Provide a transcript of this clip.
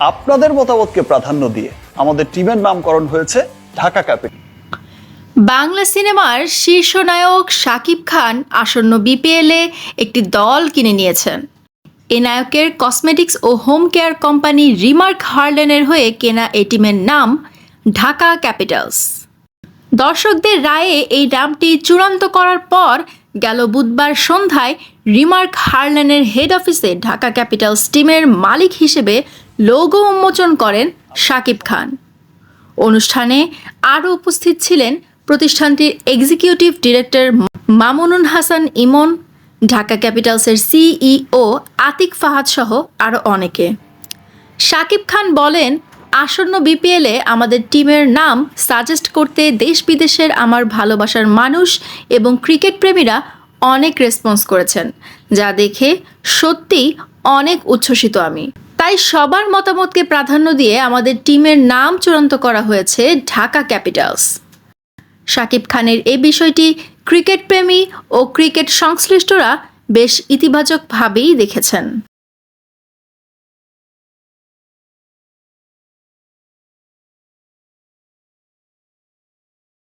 আপনাদের মতামতকে প্রাধান্য দিয়ে আমাদের টিমের নামকরণ হয়েছে ঢাকা ক্যাপিটাল। বাংলা সিনেমার শীর্ষ নায়ক শাকিব খান আসন্ন বিপিএলে একটি দল কিনে নিয়েছেন। এ নায়কের কসমেটিক্স ও হোম কেয়ার কোম্পানি রিমার্ক হার্লেনের হয়ে কেনা এ টিমের নাম ঢাকা ক্যাপিটালস। দর্শকদের রায়ে এই নামটি চূড়ান্ত করার পর গেল বুধবার সন্ধ্যায় রিমার্ক হার্লেনের হেড অফিসে ঢাকা ক্যাপিটালস টিমের মালিক হিসেবে লোগো উন্মোচন করেন শাকিব খান। অনুষ্ঠানে আরও উপস্থিত ছিলেন প্রতিষ্ঠানটির এক্সিকিউটিভ ডিরেক্টর মামুনুন হাসান ইমন, ঢাকা ক্যাপিটালসের সিইও আতিক ফাহাদ সহ আরও অনেকে। শাকিব খান বলেন, আসন্ন বিপিএলে আমাদের টিমের নাম সাজেস্ট করতে দেশ বিদেশের আমার ভালোবাসার মানুষ এবং ক্রিকেট প্রেমীরা অনেক রেসপন্স করেছেন, যা দেখে সত্যিই অনেক উচ্ছ্বসিত আমি। তাই সবার মতামতকে প্রাধান্য দিয়ে আমাদের টিমের নাম চূড়ান্ত করা হয়েছে ঢাকা ক্যাপিটালস। শাকিব খানের এই বিষয়টি ক্রিকেট প্রেমী ও ক্রিকেট সংশ্লিষ্টরা বেশ ইতিবাচকভাবেই দেখেছেন।